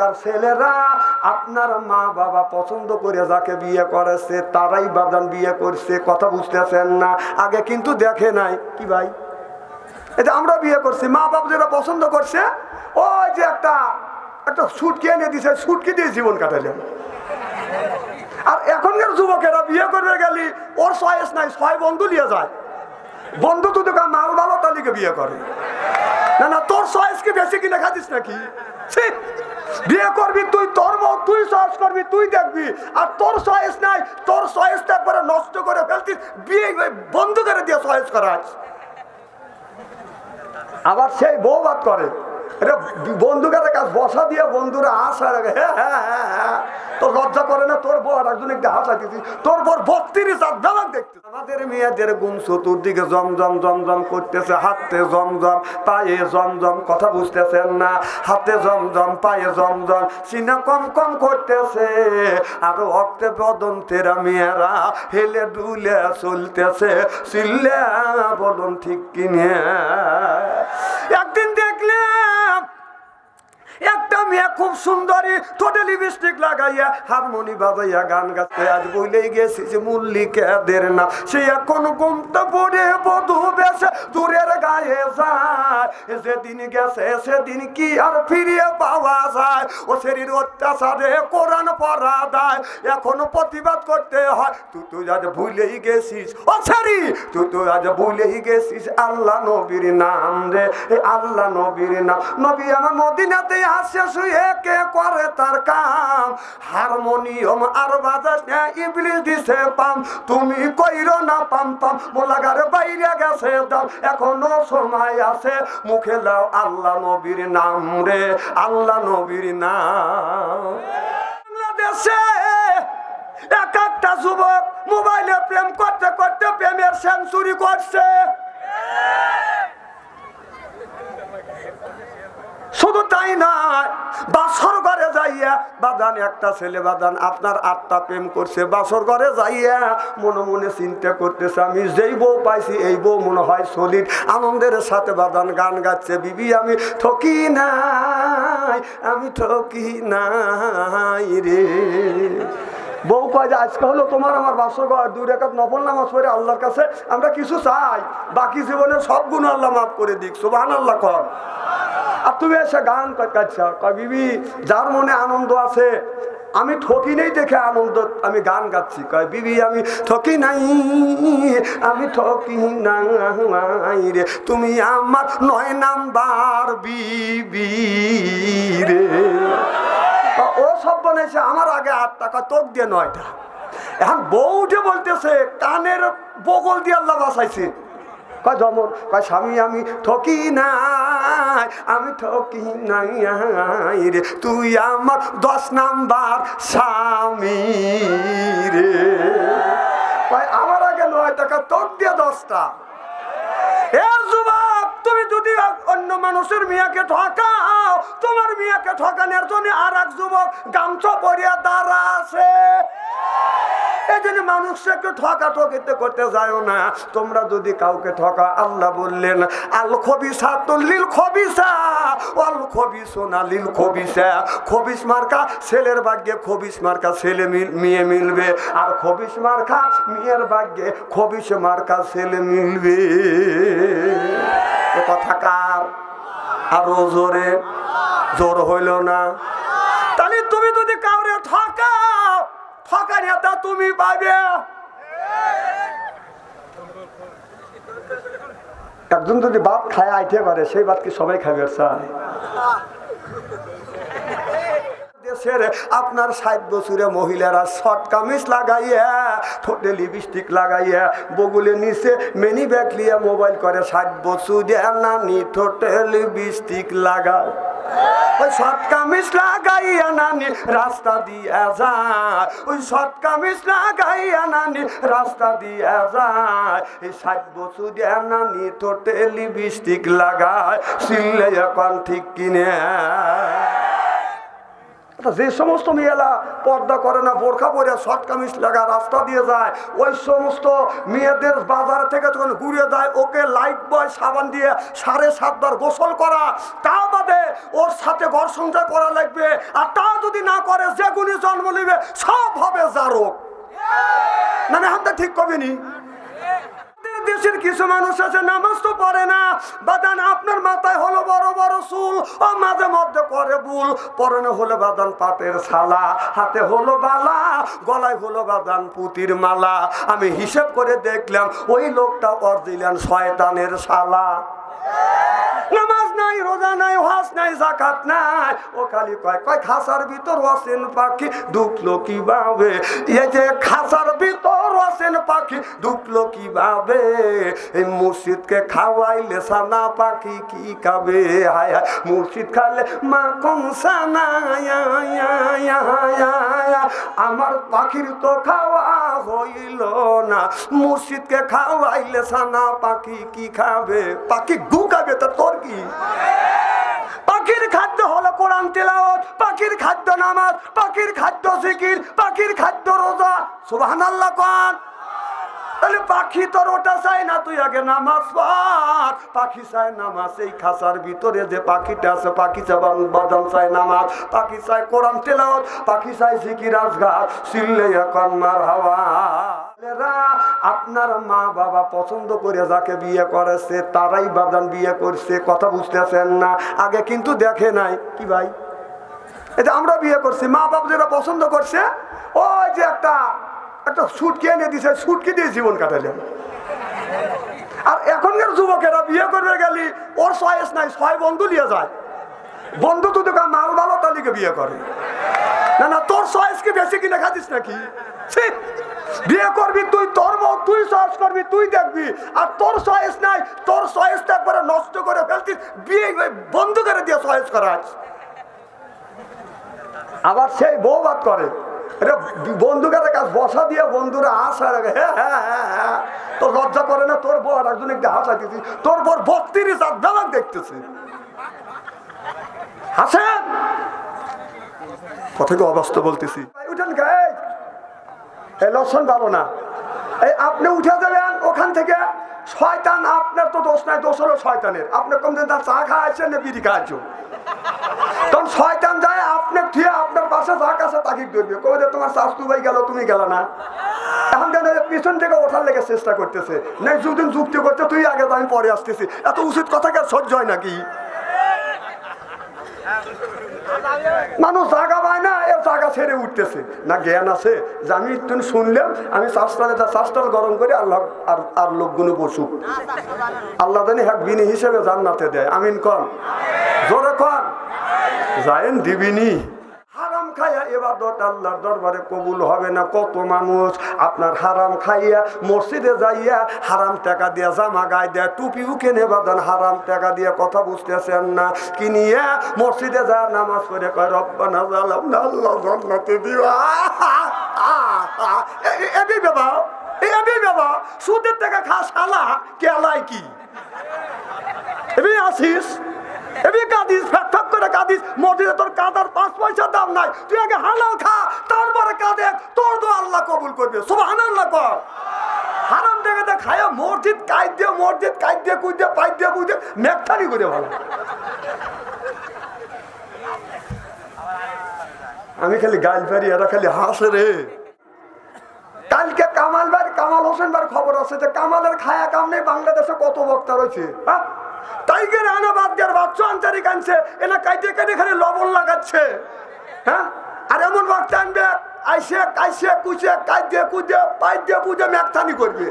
এলাকার ছেলেরা, আপনার মা বাবা পছন্দ করে যাকে বিয়ে করেছে, তারাই বাদান বিয়ে করছে, কথা বুঝতেছেন না। আগে কিন্তু দেখে নাই। কি ভাই? এটা আমরা বিয়ে করছি, মা বাবা যেটা পছন্দ করছে, ওই যে একটা একটা সুটকি এনে দিছে, সুটকি দিয়ে জীবন কাটালেন আর এখনকার যুবকেরা বিয়ে করবে গেলি, ওর চয়েস নাই, ছয় বন্ধু নিয়ে যায়। বন্ধু তো তোকে মাল ভালো তালিকে বিয়ে করে। না না, তোর চয়েস কি বেশি কিনে খাতিস নাকি? ছি! বিয়ে করবি তুই, তোর বউ তুই চয়েস করবি, তুই দেখবি। আর তোর চয়েস নাই, তোর চয়েসটা একবারে নষ্ট করে ফেলতিস, বিয়ে বন্ধ করে দিয়ে চয়েস করাস। আবার সেই বউ বাদ করে। এটা বন্ধুকে কাজ, বসা দিয়ে বন্ধুরা হাসা হ্যাঁ হ্যাঁ হ্যাঁ হ্যাঁ। তোর লজ্জা করে না, তোর বউ আর একজন একটা হাসা দিতি তোর বউ বত্রিশ আর দেখতে আমাদের মেয়েদের গুণ চতুর্দিকে জমজম জমজম করতেছে, হাতে জমজম, পায়ে জমজম, কথা বুঝতেছেন না। হাতে জমজম, পায়ে জমজম, সিনা কম কম করতেছে। আর অক্তে বদন্তেরা মেয়েরা হেলে ডুলে চলতেছে। চিল্লে বলুন ঠিক কিনে। একদিন মেয়ে খুব সুন্দরী, ঠোঁটে লিপস্টিক লাগাইয়া হারমোনি গান গাইতে আজ বলেই গেছি যে সে এখন পড়ে বেশে দূরের গায়ে যায়। গেছে সেদিন কি আর ফিরিয়ে পাওয়া যায়? ও শরীর অত্যাচারে কোরআন পড়া দেয়। এখন প্রতিবাদ করতে হয়, তুই তুই আজ ভুলেই গেছিস। ও সারি তুই তুই আজ ভুলেই গেছিস। আল্লাহ নবীর নাম রে আল্লাহ নবীর নাম। নবী আমার মদিনাতে আসে শুয়ে কে করে তার কাম। হারমোনিয়াম আর বাজাস ইবলিশ দিছে পাম। তুমি কইরো না পাম পাম, মোলাগারে বাইরে গেছে দাও এখনও সময় আছে, মুখে দাও আল্লাহ নবীর নাম রে, আল্লাহ নবীর নাম। বাংলাদেশে এক একটা যুবক মোবাইলে প্রেম করতে করতে প্রেমের সেঞ্চুরি করছে। তাই না বাসর ঘরে যাইয়া বাদান একটা ছেলে বাদান আপনার আটটা প্রেম করছে। বাসর ঘরে যাইয়া মনে মনে চিন্তা করতেছে, আমি যেই বউ পাইছি, এই বউ মনে হয় সলিড, আনন্দের সাথে বাদান গান গাচ্ছে। বিবি, আমি ঠকি নাই, আমি ঠকি নাই রে। বউ কয় যে, আজকে হলো তোমার আমার বাসর ঘর, দুই রেখাত নফল নামাজ পড়ে আল্লাহর কাছে আমরা কিছু চাই। বাকি জীবনে সব গুণ আল্লাহ মাফ করে দিক। সুবাহ আল্লাহ কর। তুমি এসে গান কাটছা কয়, বিবি, যার মনে আনন্দ আছে, আমি ঠকি নেই দেখে আনন্দ, আমি গান গাচ্ছি। কয়, বিবি, আমি ঠকি নাই, আমি ঠকি নাই রে। তুমি আমার নয় নাম্বার বিবি রে। ও সব বানাইছে আমার আগে আট টাকা তোক দিয়ে নয়টা। এখন বউ যে বলতেছে, কানের বগল দিয়ে আল্লাহ বাসাইছে কয় জমন কয় স্বামী, আমি ঠকি নাই, আমি ঠকি নাই রে, তুই আমার দশ নাম্বার স্বামী রে। কয়, আমার আগে নয় টাকা, তোর দিয়ে দশটা। এ তুমি যদি অন্য মানুষের মেয়েকে ঠকাও, তোমার মেয়েকে ঠকানোর জন্য আর এক যুবক গামছা পরিয়া দাঁড়া আছে। এই জন্য মানুষকে ঠকা ঠকিতে করতে যায় না। তোমরা যদি কাউকে ঠকা, আল্লাহ বললেন, আল খবিসা তো লিল খবিসা অল খবিসো না লিল খবিসা। খবিস মার্কা ছেলের ভাগ্যে, খবিস মার্কা ছেলে মেয়ে মিলবে। আর খবিস মার্কা মেয়ের ভাগ্যে, খবিস মার্কা ছেলে মিলবে। এ কথা কার? আরও জোরে। জোর হইল না। তাহলে তুমি যদি ঠকাও ঠকানিয়াটা তুমি পাবে। একজন যদি ভাত খায়, আইতে পারে, সেই ভাত কি সবাই খাবে আপনার ষাট বছরে মহিলারা শর্ট কামিজ লাগাইয়া, ঠোঁটে লিপস্টিক লাগাইয়া, বগুলে নিচে মেনি ব্যাগ লিয়া মোবাইল করে, ষাট বছরে নানি ঠোঁটে লিপস্টিক লাগায় ওই শর্ট কামিজ লাগাইয়া নানি রাস্তা দিয়া যায়। ওই শর্ট কামিজ লাগাইয়া নানি রাস্তা দিয়া যায়। এই ষাট বছরে নানি ঠোঁটে লিপস্টিক লাগায় সিললে এখন ঠিক কিনে। আচ্ছা, যে সমস্ত মেয়েরা পর্দা করে না বোরখা পরে শর্ট কামিজ লাগা রাস্তা দিয়ে যায় ওই সমস্ত মেয়েদের বাজার থেকে যখন ঘুরে যায় ওকে লাইট বয় সাবান দিয়ে সাড়ে সাতবার গোসল করা তা ওর সাথে ঘর সংসার করা লাগবে। আর তা যদি না করে, যে গুণী জন্ম নেবে, সব হবে জারক। মানে হামটা ঠিক কবিনি? দেশের কিছু মানুষ আছে, নামাজ তো পড়ে না। বাদান আপনার মাথায় হলো বড় বড় চুল, ও মাঝে মধ্যে করে বুল পরনে হলো বাদান পাটের ছালা হাতে হলো বালা, গলায় হলো বাদান পুতির মালা। আমি হিসেব করে দেখলাম, ওই লোকটা অরিজিনাল শয়তানের শালা। নামাজ নাই রোজা নাই হাস নাই জাকাত নাই। ও খালি কয় কয় খাসার ভিতর আছেন পাখি ঢুকলো কীভাবে? এই যে খাসার ভিতর আছেন পাখি ঢুকলো কীভাবে? এই মসজিদকে খাওয়াইলে সানা পাখি কি খাবে? হায় হায় মসজিদ খালে সানা? আয়া, আয়া, আয়া। আমার পাখির তো খাওয়া হইল না। মসজিদকে খাওয়াইলে সানা পাখি কি খাবে? পাখি গু খাবে তা তোর কি? পাখির খাদ্য হলো কোরআন তেলাওয়াত, পাখির খাদ্য নামাজ, পাখির খাদ্য জিকির, পাখির খাদ্য রোজা। সুবহানাল্লাহ কোন তাহলে পাখি তোর ওটা চাই না, তুই আগে নামাজ পড়। পাখি চায় নামাজ, এই খাসার ভিতরে যে পাখিটা আছে, পাখি চায় বাদাম চায় নামাজ, পাখি চায় কোরআন তেলাওয়াত, পাখি চায় জিকির আজগার সিল্লে এখন মার হাওয়া। আপনার মা বাবা পছন্দ করে যাকে বিয়ে করেছে, তারাই বাদান বিয়ে করছে, কথা বুঝতেছেন না। আগে কিন্তু দেখে নাই। কি ভাই? এটা আমরা বিয়ে করছি, মা বাবা যেটা পছন্দ করছে, ওই যে একটা একটা সুটকে এনে দিছে সুটকে দিয়ে জীবন কাটালেন। আর এখনকার যুবকেরা বিয়ে করবে গেলি, ওর সয়েস নাই, ছয় বন্ধু নিয়ে যায়। বন্ধু তো তোকে মাল ভালো তালিকে বিয়ে করে। না না, তোর চয়েস কি, বেশি কিনে খাতিস নাকি! বিয়ে করবি তুই, তোর তুই চয়েস করবি, তুই দেখবি। আর তোর চয়েস নাই, তোর চয়েসটা একবারে নষ্ট করে ফেলতিস, বিয়ে বন্ধু করে দিয়ে চয়েস করাস। আবার সেই বউ বাদ করে। বন্ধুকের বসা দিয়ে বন্ধুরা হাসা হ্যাঁ হ্যাঁ হ্যাঁ হ্যাঁ তোর লজ্জা করে না, তোর বউ আর একজন একটু হাসা দিতি তোর বউ বত্রিশ আর দেখতেছে। হাসেন? কথাকে অবাস্তব বলতেছি? উঠেন লক্ষণ ভালো না। এই আপনি উঠে যাবেন, ওখান থেকে শয়তান আপনার তো দোষ নাই, দোষ হলো শয়তানের। আপনি কম দিন তার চা খাওয়াচ্ছেন না বিড়ি খাওয়াচ্ছেন তখন শয়তান যায় আপনার থুয়ে আপনার পাশে যা কাছে তাকে ধরবে। কবে তোমার শাস্তু ভাই গেল, তুমি গেল না। এখন যেন পিছন থেকে ওঠার লেগে চেষ্টা করতেছে। নাই যুদিন যুক্তি করতে তুই আগে আমি পরে আসতেছি। এত উচিত কথা কে সহ্য হয় নাকি? মানুষ জাগা পায় না এর জাগা ছেড়ে উঠতেছে। না জ্ঞান আছে, যে আমি একটু শুনলাম, আমি চাষটালে তার চাষটাল গরম করে, আল্লাহ আর আর লোকগুলো বসুক। আল্লাহ জানি হ্যাক বিনি হিসেবে জান্নাতে দেয়। আমিন কন? জোরে কন? যায়েন দিবিনি। খাইয়া এবাদত আল্লাহর দরবারে কবুল হবে না। কত মানুষ আপনার হারাম খাইয়া মসজিদে যাইয়া হারাম টাকা দিয়া জামা গায়ে দেয় টুপিও কেনে বাদান হারাম টাকা দিয়ে কথা বুঝতেছেন না। কিনিয়া মসজিদে যা নামাজ পড়ে কয়, রব্বানা জালাম না আল্লাহ জান্নাতে দিও। এবি বাবা এবি বাবা সুদের টাকা খা শালা কেলাই কি? এবি আসিস। এবি কাঁদিস ফ্যাক ফ্যাক করে কাঁদিস, মসজিদে তোর কাদার পাঁচ পয়সার দাম নাই। তুই আগে হালাল খা, তারপরে কাঁদে। তোর তো আল্লাহ কবুল করবে। সুবহান আল্লাহ কর। হারাম জায়গাতে খায় মসজিদ কাইদ দিয়ে, মসজিদ কাইদ দিয়ে কুই দিয়ে পাইদ দিয়ে বুঝে মেঘথানি করে ভালো। আমি খালি গাল পারি এরা খালি হাসে রে। কালকে কামাল বার কামাল হোসেন বার খবর আছে যে কামালের খায়া কাম নেই, বাংলাদেশে কত বক্তা রয়েছে? হ্যাঁ? টাইগার আনা বাদ দেওয়ার বাচ্চা আনচারি কানছে এনা কাইটে কেটে খালি লবণ লাগাচ্ছে। হ্যাঁ? আর এমন বাচ্চা আনবে, আইসে কাইসে কুচে কাইদে কুদে পাই দিয়ে বুঝে ম্যাকথানি করবে।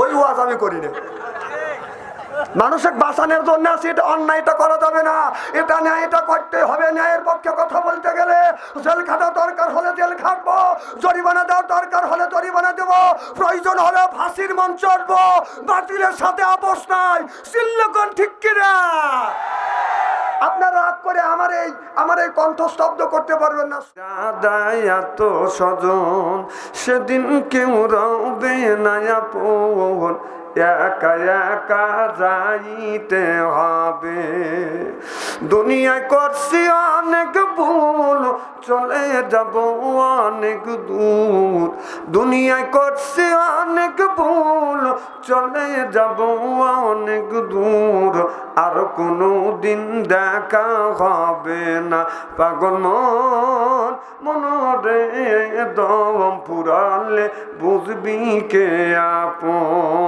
ওই ওয়াজ আমি করি না মানুষের বাঁচানোর জন্য আছে এটা অন্যায়টা করা যাবে না। এটা ন্যায় এটা করতে হবে, ন্যায়ের পক্ষে কথা বলতে গেলে। জেল খাটা দরকার হলে জেল খাটবো, জরিমানা দেওয়ার দরকার হলে জরিমানা দেব। প্রয়োজন হলে ফাঁসির মঞ্চ উঠবো বাতিলের সাথে আপোষ নাই সিল্লকন ঠিক কিনা? আপনার রাগ করে আমার এই আমার এই কণ্ঠ স্তব্ধ করতে পারবেন না। এত স্বজন, সেদিন কেউ রবে না আপন। একা একা যাইতে হবে। দুনিয়ায় করছি অনেক ভুল, চলে যাব অনেক দূর। দুনিয়ায় করছি অনেক ভুল, চলে যাব অনেক দূর। আর কোনো দিন দেখা হবে না। পাগল মন, মনরে দম পুরালে বুঝবি কে আপন?